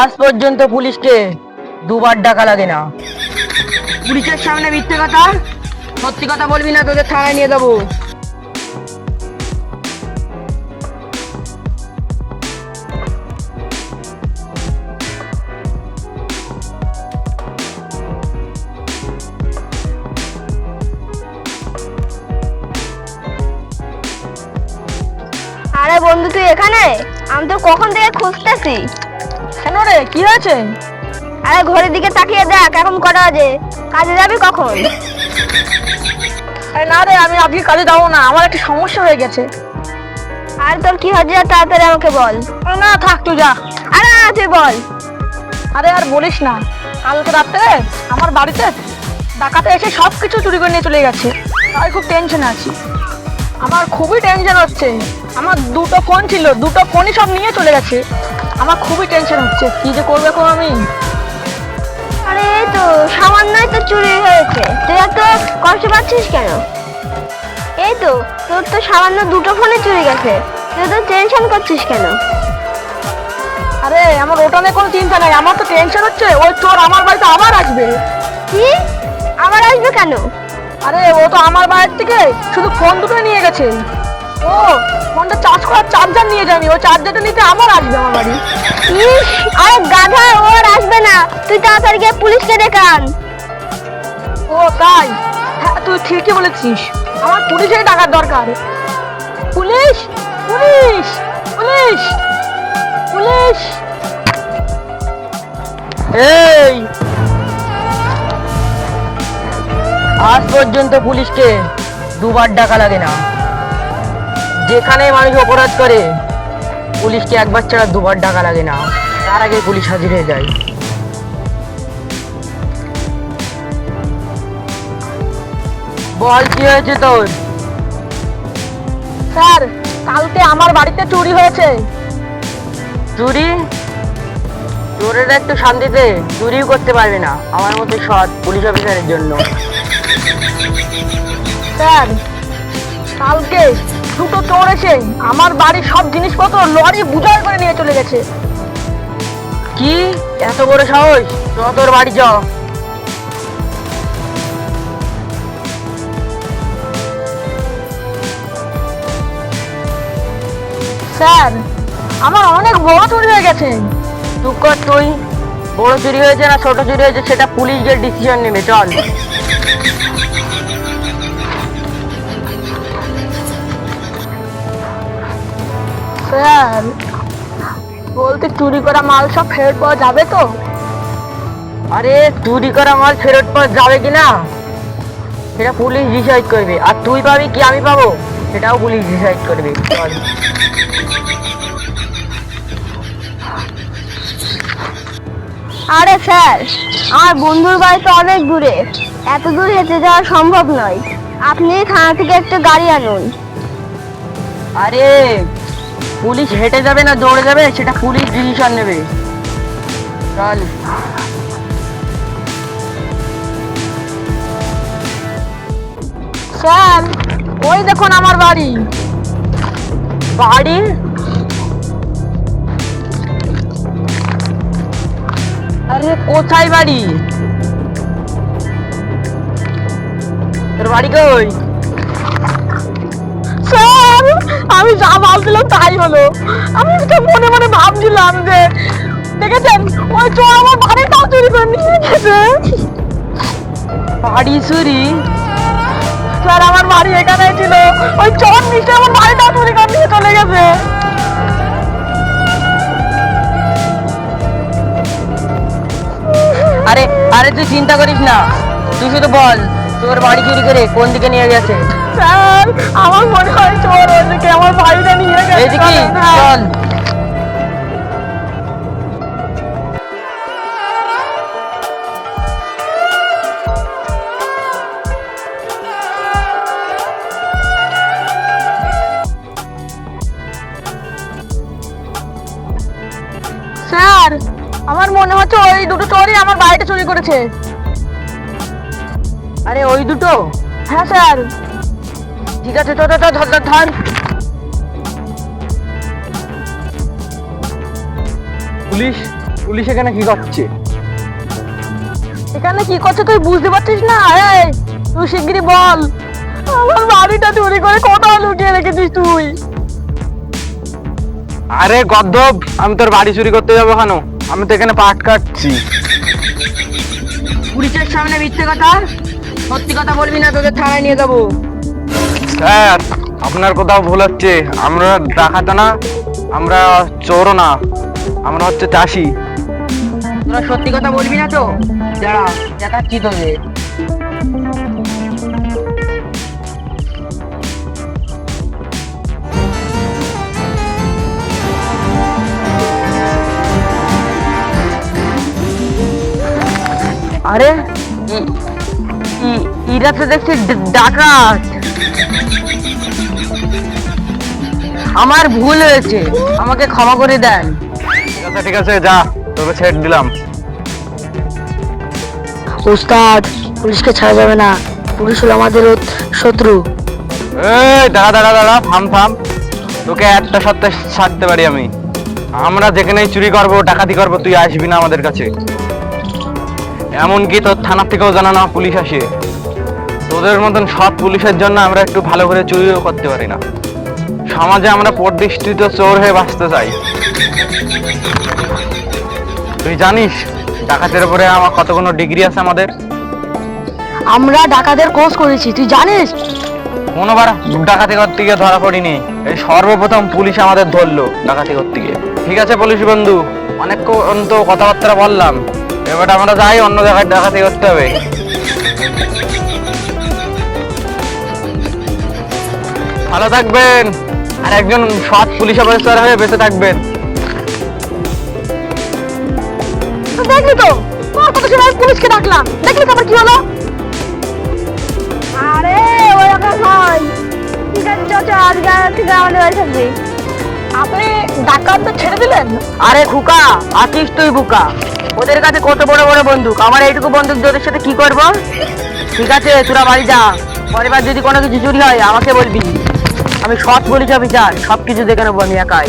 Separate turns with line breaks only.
আজ পর্যন্ত পুলিশকে দুবার ডাকা লাগে না। পুলিশের সামনে মিথ্যে কথা? সত্যি কথা বলবি না, তোদের থানায় নিয়ে যাব।
আরে বন্ধু, তুই এখানে? আমি তো কখন থেকে খুঁজতেছি।
কেন রে? কি হয়েছে?
আরে ঘড়ির দিকে তাকিয়ে দেখ এখন কটা বাজে। কাজে যাবি কখন?
আরে না রে আমি আজকে কাজে যাব না আমার একটা সমস্যা হয়ে গেছে।
আরে তোর কি হচ্ছে তাড়াতাড়ি আমাকে বল।
না থাক তুই যা।
আরে না তুই বল।
আরে আর বলিস না কালকে রাত্রে আমার বাড়িতে ডাকাতে এসে সব কিছু চুরি করে নিয়ে চলে গেছে। তাই খুব টেনশনে আছি। আমার খুবই টেনশন হচ্ছে। আমার দুটো ফোন ছিল দুটো ফোনই সব নিয়ে চলে গেছে। আমার খুবই টেনশন হচ্ছে কি যে করবে এখন আমি?
আরে তো সামান্যই তো চুরি হয়েছে। তুই এত কষ্ট পাচ্ছিস কেন? এই তো তোর তো সামান্য দুটো ফোনে চুরি গেছে। তুই তো টেনশন করছিস কেন?
আরে আমার ওটা নিয়ে কোনো চিন্তা নাই আমার তো টেনশন হচ্ছে ওই চোর আমার বাড়িতে আবার আসবে।
কি? আবার আসবে কেন?
আরে ও তো আমার বাড়ির থেকে শুধু ফোন দুটো নিয়ে গেছে। ও ফোনটা চার্জ করার চার্জার নিয়ে যাবি ও চার্জারটা নিতে আবার আসবে আমার বাড়ি।
ইস, আরে গাধা ওর আসবে না। তুই তাড়াতাড়ি গিয়ে পুলিশকে ডেকে আন
ও তাই? হ্যাঁ তুই ঠিকই বলেছিস। আমার পুলিশের টাকার দরকার। Police police police police. এই! আজ পর্যন্ত পুলিশকে দুবার ডাকা লাগে না। যেখানে মানুষ অপরাধ করে পুলিশকে একবার ছাড়া দুবার ডাকা লাগে না। তার আগে পুলিশ হাজির হয়ে যায়। বল কি হয়েছে তোর? স্যার কালকে আমার বাড়িতে চুরি হয়েছে। চুরি? চোরের একটু শান্তিতে চুরিও করতে পারবে না। আমার মতো সৎ পুলিশ অফিসারের জন্য। স্যার কালকে দুটো চোর এসে আমার বাড়ির সব জিনিসপত্র লরি বুঝার করে নিয়ে চলে গেছে। কি? এত বড় সাহস? চ তোর বাড়ি যাও স্যার আমার অনেক বড় চুরি হয়ে গেছে। তুই। বড় চুরি হয়েছে না ছোট চুরি হয়েছে সেটা পুলিশ গিয়ে ডিসিশন নেবে চল। স্যার বলতে চুরি করা মাল সব ফেরত পাওয়া যাবে তো? আরে চুরি করা মাল ফেরত পাওয়া যাবে কি না সেটা পুলিশ ডিসাইড করবে। আর তুই পাবি কি আমি পাবো? সেটাও পুলিশ ডিসাইড করবে।
আরে স্যার আমার বন্ধুর বাড়ি তো অনেক দূরে। এত দূর হেঁটে যাওয়া সম্ভব নয়। আপনি থানা থেকে একটা গাড়ি আনুন।
আরে পুলিশ হেঁটে যাবে না দৌড়ে যাবে, সেটা পুলিশ ডিসিশন নেবে। চল। স্যার, ওই দেখুন আমার বাড়ি। বাড়ি আরে, কোথায় বাড়ি? তোর বাড়ি কই? স্যার! আমি যা ভাবছিলাম তাই হলো। আমি মনে মনে ভাবছিলাম যে, দেখেছেন? ওই চোর আমার চুরি করে নিয়ে গেছে। বাড়ি চুরি? স্যার, আমার বাড়ি এখানে ছিল। ওই চোর নিশ্চয় আমার চুরি করে নিয়ে চলে গেছে। আরে আরে তুই চিন্তা করিস না। তুই শুধু বল, তোর বাড়ি চুরি করে কোন দিকে নিয়ে গেছে? স্যার আমার মনে হয় চোর ওদিকে আমার বাড়িটা নিয়ে গেছে। চল। স্যার। আমার মনে হচ্ছে ওই দুটো চোরই আমার বাড়িটা চুরি করেছে। আরে ওই দুটো? হ্যাঁ স্যার। ঠিক আছে তো ধর ধর ধর
পুলিশ পুলিশ এখানে কি করছে?
এখানে কি করছে তুই বুঝতে পারছিস না? এই তুই শিগগিরই বল। আমার বাড়িটা চুরি করে কোথাও লুকিয়ে রেখেছিস তুই?
আরে গদ্দব আমি তোর বাড়ি চুরি করতে যাব কেন? আমি তো এখানে পাট কাটছি।
পুলিশের সামনে মিথ্যে কথা? সত্যি কথা বলবি না তোদের থানায় নিয়ে যাব।
স্যার আপনার কোথাও ভুল হচ্ছে। আমরা ডাকাতো না আমরা চোরও না আমরা হচ্ছে চাষি।
তোরা সত্যি কথা বলবি না তো? দাঁড়া দেখাচ্ছি তোদের। আরে? ই- ই- এরা তো দেখছি ডাকাত। আমার ভুল হয়েছে। আমাকে ক্ষমা করে দেন।
ঠিক আছে ঠিক আছে যা তোকে ছেড়ে দিলাম।
উস্তাদ পুলিশকে ছাড়া যাবে না। পুলিশ হলো আমাদের শত্রু।
এই দাঁড়া দাঁড়া দাঁড়া থাম থাম। তোকে একটা সপ্তাহে ছাড়তে পারি আমি। আমরা যেখানেই চুরি করব ডাকাতি করব তুই আসবি না আমাদের কাছে। এমনকি তোর থানা থেকেও জানানো পুলিশ আসে। তোদের মতন সব পুলিশের জন্য আমরা একটু ভালো করে চুরিও করতে পারি না। সমাজে আমরা প্রতিষ্ঠিত চোর হয়ে বাঁচতে চাই। তুই জানিস ডাকাতের উপরে আমার কত কোনো ডিগ্রি আছে আমাদের?
আমরা ডাকাতের কোর্স করেছি তুই জানিস?
কোনোবার ডাকাতি করতে গিয়ে ধরা পড়িনি। এই সর্বপ্রথম পুলিশ আমাদের ধরলো ডাকাতি করতে গিয়ে। ঠিক আছে পুলিশ বন্ধু অনেকক্ষণ তো কথাবার্তা বললাম। এবার আমরা যাই অন্য জায়গায় ডাকাতি করতে হবে। ভালো থাকবেন। আর একজন সৎ পুলিশ অফিসার হয়ে বেঁচে থাকবেন।
দেখলি তো তোর কত সময় পুলিশকে ডাকলাম? দেখলি তো কি হলো?
আরে ওরকম হয় ঠিক আছে চল চল আজকে আর থেকে আমাদের বাড়ি থাকবি।
আপনি ডাকাত ছেড়ে দিলেন? আরে খুকা আছিস তুই বুকা। ওদের কাছে কত বড় বড় বন্দুক? আমার এইটুকু বন্দুক দিয়ে ওদের সাথে কি করব? ঠিক আছে তোরা বাড়ি যা। পরের বার যদি কোনো কিছু চুরি হয় আমাকে বলবি। আমি সৎ বলি যাবি সব কিছু দেখে নেব আমি একাই।